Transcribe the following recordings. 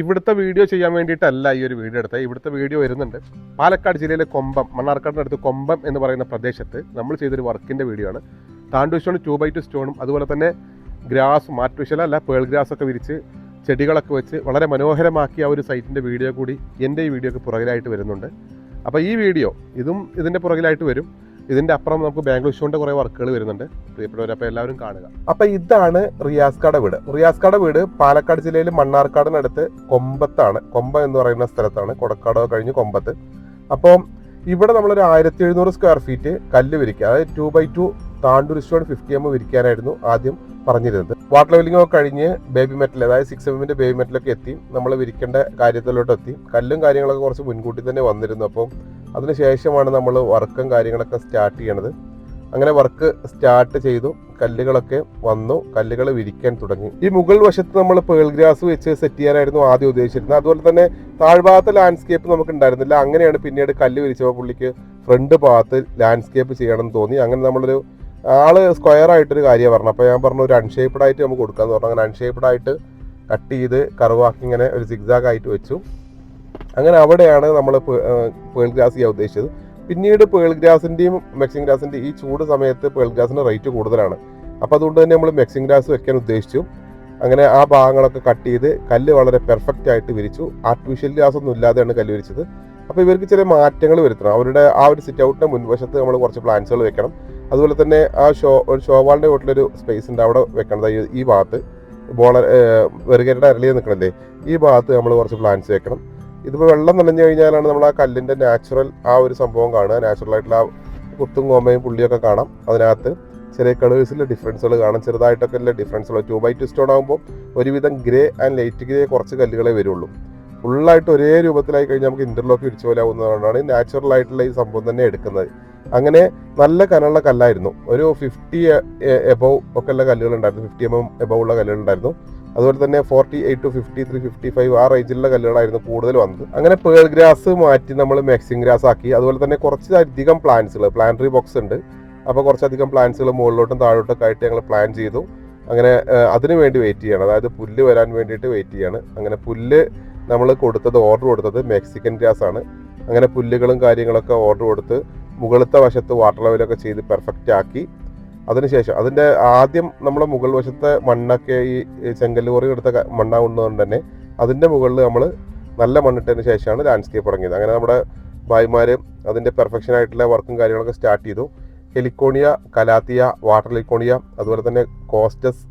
ഇവിടുത്തെ വീഡിയോ ചെയ്യാൻ വേണ്ടിയിട്ടല്ല ഈ ഒരു വീഡിയോ എടുത്തത്. ഇവിടുത്തെ വീഡിയോ വരുന്നുണ്ട്. പാലക്കാട് ജില്ലയിലെ കൊമ്പം മണ്ണാർക്കാടിനടുത്ത് കൊമ്പം എന്ന് പറയുന്ന പ്രദേശത്ത് നമ്മൾ ചെയ്തൊരു വർക്കിന്റെ വീഡിയോ ആണ്. താണ്ടു സ്റ്റോൺ ടു ബൈ ടു സ്റ്റോണും അതുപോലെ തന്നെ ഗ്രാസും ആർട്ടിഫിഷ്യൽ അല്ല പേൾ ഗ്രാസ് ഒക്കെ വിരിച്ച് ചെടികളൊക്കെ വെച്ച് വളരെ മനോഹരമാക്കിയ ആ ഒരു സൈറ്റിന്റെ വീഡിയോ കൂടി എന്റെ ഈ വീഡിയോക്ക് പുറകിലായിട്ട് വരുന്നുണ്ട്. അപ്പോൾ ഈ വീഡിയോ ഇതും ഇതിന്റെ പുറകിലായിട്ട് വരും. ഇതിന്റെ അപ്പുറം നമുക്ക് ബാംഗ്ലൂർ ഷോന്റെ കുറേ വർക്കുകൾ വരുന്നുണ്ട്. പ്രിയപ്പെട്ടവർ അപ്പോൾ എല്ലാവരും കാണുക. അപ്പോൾ ഇതാണ് റിയാസ്കാട വീട്. റിയാസ്കാട വീട് പാലക്കാട് ജില്ലയിൽ മണ്ണാർക്കാടിനടുത്ത് കൊമ്പത്താണ്. കൊമ്പ എന്ന് പറയുന്ന സ്ഥലത്താണ്. കൊടക്കാട് കഴിഞ്ഞ് കൊമ്പത്ത്. അപ്പോൾ ഇവിടെ നമ്മളൊരു ആയിരത്തി എഴുന്നൂറ് സ്ക്വയർ ഫീറ്റ് കല്ല് വിരിക്കുക. അതായത് two by two Tandur stone fifty M വിരിക്കാനായിരുന്നു ആദ്യം പറഞ്ഞിരുന്നത്. വാട്ടർ ലെവലിംഗ് ഒക്കെ കഴിഞ്ഞ് ബേബി മെറ്റൽ അതായത് സിക്സ് എമ്മിന്റെ ബേബി മെറ്റലൊക്കെ എത്തി. നമ്മൾ വിരിക്കേണ്ട കാര്യത്തിലോട്ട് എത്തി. കല്ലും കാര്യങ്ങളൊക്കെ കുറച്ച് മുൻകൂട്ടി തന്നെ വന്നിരുന്നു. അപ്പം അതിനുശേഷമാണ് നമ്മൾ വർക്കും കാര്യങ്ങളൊക്കെ സ്റ്റാർട്ട് ചെയ്യണത്. അങ്ങനെ വർക്ക് സ്റ്റാർട്ട് ചെയ്തു. കല്ലുകളൊക്കെ വന്നു. കല്ലുകൾ വിരിക്കാൻ തുടങ്ങി. ഈ മുകൾ വശത്ത് നമ്മൾ പേൾ ഗ്രാസ് വെച്ച് സെറ്റ് ചെയ്യാനായിരുന്നു ആദ്യം ഉദ്ദേശിച്ചിരുന്നത്. അതുപോലെ തന്നെ താഴ്ഭാഗത്തെ ലാൻഡ്സ്കേപ്പ് നമുക്ക് ഉണ്ടായിരുന്നില്ല. അങ്ങനെയാണ് പിന്നീട് കല്ല് വിരിച്ചപ്പോൾ പുള്ളിക്ക് ഫ്രണ്ട് ഭാഗത്ത് ലാൻഡ്സ്കേപ്പ് ചെയ്യണമെന്ന് തോന്നി. അങ്ങനെ നമ്മളൊരു ആൾ സ്ക്വയർ ആയിട്ടൊരു കാര്യമാണ് പറഞ്ഞു അപ്പോൾ ഞാൻ പറഞ്ഞു ഒരു അൺഷേപ്ഡ് ആയിട്ട് നമുക്ക് കൊടുക്കാമെന്ന് പറഞ്ഞു. അങ്ങനെ അൺഷേപ്ഡ് ആയിട്ട് കട്ട് ചെയ്ത് കറുവാക്കി ഇങ്ങനെ ഒരു സിഗ്സാഗ് ആയിട്ട് വെച്ചു. അങ്ങനെ അവിടെയാണ് നമ്മൾ പേൾ ഗ്രാസ് ചെയ്യാൻ ഉദ്ദേശിച്ചത്. പിന്നീട് പേൾ ഗ്രാസിന്റെയും മെക്സിംഗ് ഗ്രാസിന്റെയും ഈ ചൂട് സമയത്ത് പേൾ ഗ്രാസിന്റെ റേറ്റ് കൂടുതലാണ്. അപ്പോൾ അതുകൊണ്ട് തന്നെ നമ്മൾ മെക്സിംഗ് ഗ്രാസ് വെക്കാൻ ഉദ്ദേശിച്ചു. അങ്ങനെ ആ ഭാഗങ്ങളൊക്കെ കട്ട് ചെയ്ത് കല്ല് വളരെ പെർഫെക്റ്റ് ആയിട്ട് വിരിച്ചു. ആർട്ടിഫിഷ്യൽ ഗ്രാസ് ഒന്നും ഇല്ലാതെയാണ് കല്ല് വിരിച്ചത്. അപ്പോൾ ഇവർക്ക് ചില മാറ്റങ്ങൾ വരുത്തണം. അവരുടെ ആ ഒരു സിറ്റ് ഔട്ടിന്റെ മുൻവശത്ത് നമ്മൾ കുറച്ച് പ്ലാന്റ്സുകൾ വെക്കണം. അതുപോലെ തന്നെ ആ ഷോ ഒരു ഷോവാളിന്റെ വീട്ടിലൊരു സ്പേസ് ഉണ്ട് അവിടെ വെക്കണം. ദാ ഈ- ഈ ഭാഗത്ത് ബോളർ വെറുകേരുടെ അരളിയിൽ നിൽക്കണല്ലേ? ഈ ഭാഗത്ത് നമ്മൾ കുറച്ച് പ്ലാന്റ്സ് വെക്കണം. ഇതിപ്പോൾ വെള്ളം നനഞ്ഞു കഴിഞ്ഞാലാണ് നമ്മൾ ആ കല്ലിന്റെ നാച്ചുറൽ ആ ഒരു സംഭവം കാണുക. നാച്ചുറൽ ആയിട്ടുള്ള ആ കുത്തും കോമയും പുള്ളിയൊക്കെ കാണാം അതിനകത്ത്. ചെറിയ കളേഴ്സിലെ ഡിഫറൻസുകൾ കാണാം. ചെറുതായിട്ടൊക്കെ ഉള്ള ഡിഫറൻസുകൾ ടു ബൈ ടു സ്റ്റോൺ ആകുമ്പോൾ ഒരുവിധം ഗ്രേ ആൻഡ് ലൈറ്റ് ഗ്രേ കുറച്ച് കല്ലുകളെ വരുള്ളൂ. ഫുള്ളായിട്ട് ഒരേ രൂപത്തിലായി കഴിഞ്ഞാൽ നമുക്ക് ഇന്റർലോക്ക് ഇടിച്ച പോലെ ആവുന്നതുകൊണ്ടാണ് നാച്ചുറൽ ആയിട്ടുള്ള ഈ സംഭവം തന്നെ എടുക്കുന്നത്. അങ്ങനെ നല്ല കനമുള്ള കല്ലായിരുന്നു. ഒരു ഫിഫ്റ്റി എബവ് ഒക്കെ ഉള്ള കല്ലുകൾ ഉണ്ടായിരുന്നു. ഫിഫ്റ്റി എം എം എബവ് ഉള്ള കല്ലുകൾ ഉണ്ടായിരുന്നു. അതുപോലെ തന്നെ forty eight to fifty three fifty five ആ റേഞ്ചിലുള്ള കല്ലുകളായിരുന്നു കൂടുതൽ വന്നത്. അങ്ങനെ പേൾ ഗ്രാസ് മാറ്റി നമ്മൾ മെക്സിംഗ് ഗ്രാസ് ആക്കി. അതുപോലെ തന്നെ കുറച്ചധികം പ്ലാന്റ്സുകൾ പ്ലാന്ററി ബോക്സ് ഉണ്ട്. അപ്പോൾ കുറച്ചധികം പ്ലാന്റ്സുകൾ മുകളിലോട്ടും താഴോട്ടൊക്കെ ആയിട്ട് ഞങ്ങൾ പ്ലാൻ ചെയ്തു. അങ്ങനെ അതിന് വേണ്ടി വെയിറ്റ് ചെയ്യണം. അതായത് പുല്ല് വരാൻ വേണ്ടിയിട്ട് വെയിറ്റ് ചെയ്യാണ്. അങ്ങനെ പുല്ല് നമ്മൾ കൊടുത്തത് ഓർഡർ കൊടുത്തത് മെക്സിക്കൻ ഗ്രാസ് ആണ്. അങ്ങനെ പുല്ലുകളും കാര്യങ്ങളൊക്കെ ഓർഡർ കൊടുത്ത് മുകളിലത്തെ വശത്ത് വാട്ടർ ലെവലൊക്കെ ചെയ്ത് പെർഫെക്റ്റ് ആക്കി. അതിനുശേഷം അതിന്റെ ആദ്യം നമ്മുടെ മുകൾ വശത്തെ മണ്ണൊക്കെ ഈ ചെങ്കല്ല് കോറി എടുത്ത മണ്ണാവുന്നതുകൊണ്ട് തന്നെ അതിന്റെ മുകളിൽ നമ്മൾ നല്ല മണ്ണിട്ടതിന് ശേഷമാണ് ലാൻഡ്സ്കേപ്പ് തുടങ്ങിയത്. അങ്ങനെ നമ്മുടെ ഭായിമാർ അതിന്റെ പെർഫെക്ഷൻ ആയിട്ടുള്ള വർക്കും കാര്യങ്ങളൊക്കെ സ്റ്റാർട്ട് ചെയ്തു. ഹെലിക്കോണിയ കലാത്തിയ വാട്ടർ ലിക്കോണിയ അതുപോലെ തന്നെ കോസ്റ്റസ്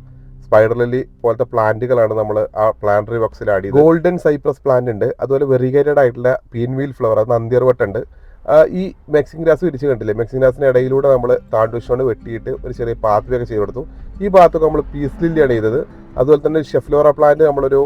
സ്പൈഡർ ലില്ലി പോലത്തെ പ്ലാന്റുകളാണ് നമ്മൾ ആ പ്ലാന്ററി ബോക്സിൽ ആഡ് ഗോൾഡൻ സൈപ്രസ് പ്ലാന്റ് ഉണ്ട്. അതുപോലെ വെറിഗേറ്റഡ് ആയിട്ടുള്ള പീൻവീൽ ഫ്ലവർ അത് നന്ദിയർവട്ടുണ്ട് ഈ മെക്സിംഗ് ഗ്രാസ് വിരിച്ച് കണ്ടില്ലേ? മെക്സിംഗ് ഗ്രാസിന്റെ ഇടയിലൂടെ നമ്മൾ താണ്ടുഷോണ്ട് വെട്ടിയിട്ട് ഒരു ചെറിയ പാത്രയൊക്കെ ചെയ്ത് കൊടുത്തു. ഈ ഭാഗത്തൊക്കെ നമ്മൾ പീസ് ലില്ലിയാണ് ചെയ്തത്. അതുപോലെ തന്നെ ഷെഫ്ലോറ പ്ലാന്റ് നമ്മളൊരു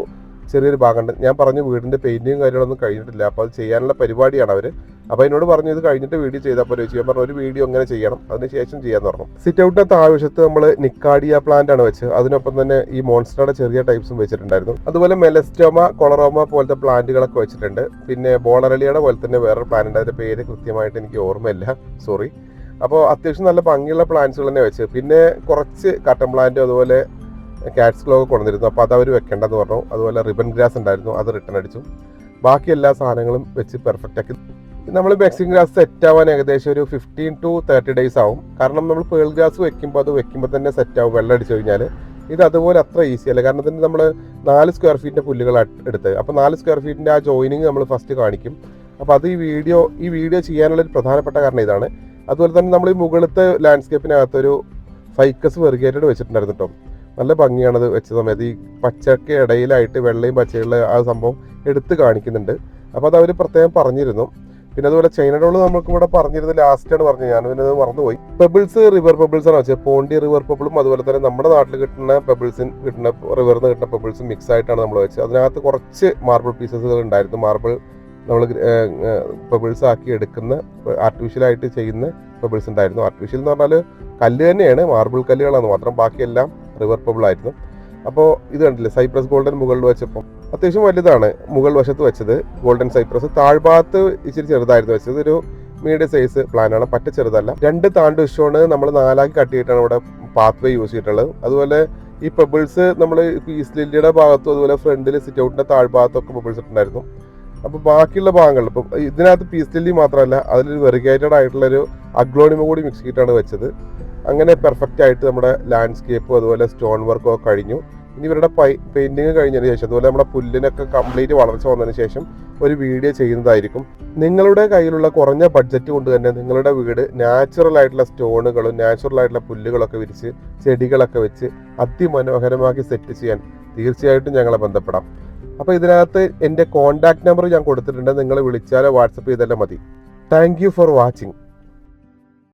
ചെറിയൊരു ഭാഗമുണ്ട്. ഞാൻ പറഞ്ഞു വീടിന്റെ പെയിന്റിങ് കാര്യങ്ങളൊന്നും കഴിഞ്ഞിട്ടില്ല. അപ്പോൾ അത് ചെയ്യാനുള്ള പരിപാടിയാണ് അവർ അപ്പോൾ എന്നോട് പറഞ്ഞു ഇത് കഴിഞ്ഞിട്ട് വീഡിയോ ചെയ്താൽ പോലെ ചെയ്യാൻ പറഞ്ഞു ഒരു വീഡിയോ എങ്ങനെ ചെയ്യണം. അതിന് ശേഷം ചെയ്യാന്ന് പറഞ്ഞു. സിറ്റ് ഔട്ടിന്റെ താഴ്വശത്ത് നമ്മൾ നിക്കാഡിയ പ്ലാന്റ് ആണ് വെച്ച് അതിനൊപ്പം തന്നെ ഈ മോൺസ്റ്ററുടെ ചെറിയ ടൈപ്സും വെച്ചിട്ടുണ്ടായിരുന്നു. അതുപോലെ മെലസ്റ്റോമ കൊളറോമ പോലത്തെ പ്ലാന്റുകളൊക്കെ വെച്ചിട്ടുണ്ട്. പിന്നെ ബോളറലിയുടെ പോലെ തന്നെ വേറൊരു പ്ലാന്റ് അതിന്റെ പേര് കൃത്യമായിട്ട് എനിക്ക് ഓർമ്മയില്ല. സോറി അപ്പോൾ അത്യാവശ്യം നല്ല ഭംഗിയുള്ള പ്ലാന്റ്സ് തന്നെ വെച്ച്. പിന്നെ കുറച്ച് കട്ടൻ പ്ലാന്റും അതുപോലെ കാറ്റ്സ് ഗ്ലോ കൊണ്ടുവന്നിരുന്നു. അപ്പോൾ അത് അവർ വെക്കേണ്ടെന്ന് പറഞ്ഞു. അതുപോലെ റിബൺ ഗ്രാസ് ഉണ്ടായിരുന്നു. അത് റിട്ടേൺ അടിച്ചു. ബാക്കി എല്ലാ സാധനങ്ങളും വെച്ച് പെർഫെക്റ്റ് ആക്കി. നമ്മൾ മെക്സിൻ ഗ്രാസ് സെറ്റ് ആവാൻ ഏകദേശം ഒരു ഫിഫ്റ്റീൻ ടു തേർട്ടി ഡേയ്സ് ആവും. കാരണം നമ്മൾ പേൾ ഗ്രാസ് വെക്കുമ്പോൾ അത് വെക്കുമ്പോൾ തന്നെ സെറ്റ് ആവും വെള്ളം അടിച്ചു കഴിഞ്ഞാൽ ഇത് അതുപോലെ അത്ര ഈസി അല്ല. കാരണം തന്നെ നമ്മൾ നാല് സ്ക്വയർ ഫീറ്റിന്റെ പുല്ലുകൾ എടുത്ത്. അപ്പോൾ നാല് സ്ക്വയർ ഫീറ്റിന്റെ ആ ജോയിനിങ് നമ്മൾ ഫസ്റ്റ് കാണിക്കും. അപ്പോൾ അത് ഈ വീഡിയോ ഈ വീഡിയോ ചെയ്യാനുള്ള ഒരു പ്രധാനപ്പെട്ട കാരണം ഇതാണ്. അതുപോലെ തന്നെ നമ്മൾ ഈ മുകളിലത്തെ ലാൻഡ്സ്കേപ്പിനകത്തൊരു ഫൈക്കസ് വെറുകേറ്റഡ് വെച്ചിട്ടുണ്ടായിരുന്നു കേട്ടോ നല്ല ഭംഗിയാണത് വെച്ച സമയത്ത്. ഈ പച്ചക്ക് ഇടയിലായിട്ട് വെള്ളയും പച്ചയുള്ള ആ സംഭവം എടുത്ത് കാണിക്കുന്നുണ്ട്. അപ്പോൾ അത് അവർ പ്രത്യേകം പറഞ്ഞിരുന്നു. പിന്നെ അതുപോലെ ചൈന ഡോൾ നമുക്ക് ഇവിടെ പറഞ്ഞിരുന്നത് ലാസ്റ്റ് ആണ് പറഞ്ഞത്. ഞാൻ പിന്നെ മറന്നുപോയി. പെബിൾസ് റിവർ പെബിൾസ് ആണ് വെച്ചത്. പോണ്ടി റിവർ പെബിളും അതുപോലെ തന്നെ നമ്മുടെ നാട്ടിൽ കിട്ടുന്ന പെബിൾസിന് കിട്ടുന്ന റിവറിൽ നിന്ന് കിട്ടുന്ന പെബിൾസും മിക്സ് ആയിട്ടാണ് നമ്മൾ വെച്ചത്. അതിനകത്ത് കുറച്ച് മാർബിൾ പീസസുകൾ ഉണ്ടായിരുന്നു. മാർബിൾ നമ്മൾ പെബിൾസ് ആക്കി എടുക്കുന്ന ആർട്ടിഫിഷ്യൽ ആയിട്ട് ചെയ്യുന്ന പെബിൾസ് ഉണ്ടായിരുന്നു. ആർട്ടിഫിഷ്യൽ എന്ന് പറഞ്ഞാൽ കല്ല് തന്നെയാണ്. മാർബിൾ കല്ലുകളാണ് മാത്രം. ബാക്കിയെല്ലാം റിവർ പെബിൾ ആയിരുന്നു. അപ്പോൾ ഇത് കണ്ടില്ലേ? സൈപ്രസ് ഗോൾഡൻ മുകളിൽ വെച്ചപ്പോൾ അത്യാവശ്യം വലുതാണ്. മുകൾ വശത്ത് വെച്ചത് ഗോൾഡൻ സൈപ്രസ് താഴ്ഭാഗത്ത് ഇച്ചിരി ചെറുതായിരുന്നു വെച്ചത്. ഒരു മീഡിയം സൈസ് പ്ലാനാണ് പറ്റ ചെറുതല്ല. രണ്ട് താണ്ട് ഇഷ്ടമാണ് നമ്മൾ നാലാക്കി കട്ടിയിട്ടാണ് ഇവിടെ പാത്ത് വേ യൂസ് ചെയ്തിട്ടുള്ളത്. അതുപോലെ ഈ പെബിൾസ് നമ്മൾ പീസ് ലില്ലിയുടെ ഭാഗത്തും അതുപോലെ ഫ്രണ്ടിൽ സിറ്റ് ഔട്ടിന്റെ താഴ്ഭാഗത്തൊക്കെ പെബിൾസ് ഇട്ടുണ്ടായിരുന്നു അപ്പോൾ ബാക്കിയുള്ള ഭാഗങ്ങൾ ഇപ്പം ഇതിനകത്ത് പീസ് ലില്ലി മാത്രമല്ല അതിലൊരു വെറിഗേറ്റഡ് ആയിട്ടുള്ള ഒരു അഗ്ലോണിമ കൂടി മിക്സ് ചെയ്തിട്ടാണ് വെച്ചത്. അങ്ങനെ പെർഫെക്റ്റ് ആയിട്ട് നമ്മുടെ ലാൻഡ്സ്കേപ്പും അതുപോലെ സ്റ്റോൺ വർക്കും ഒക്കെ കഴിഞ്ഞു. ഇനി ഇവരുടെ പെയിന്റിങ് കഴിഞ്ഞതിന് ശേഷം അതുപോലെ നമ്മുടെ പുല്ലിനൊക്കെ കംപ്ലീറ്റ് വളർച്ച വന്നതിന് ശേഷം ഒരു വീഡിയോ ചെയ്യുന്നതായിരിക്കും. നിങ്ങളുടെ കയ്യിലുള്ള കുറഞ്ഞ ബഡ്ജറ്റ് കൊണ്ട് തന്നെ നിങ്ങളുടെ വീട് നാച്ചുറൽ ആയിട്ടുള്ള സ്റ്റോണുകളും നാച്ചുറൽ ആയിട്ടുള്ള പുല്ലുകളൊക്കെ വിരിച്ച് ചെടികളൊക്കെ വെച്ച് അതിമനോഹരമാക്കി സെറ്റ് ചെയ്യാൻ തീർച്ചയായിട്ടും ഞങ്ങളെ ബന്ധപ്പെടാം. അപ്പോൾ ഇതിനകത്ത് എന്റെ കോൺടാക്ട് നമ്പർ ഞാൻ കൊടുത്തിട്ടുണ്ട്. നിങ്ങൾ വിളിച്ചാലോ വാട്സപ്പ് ചെയ്താലോ മതി. Thank for watching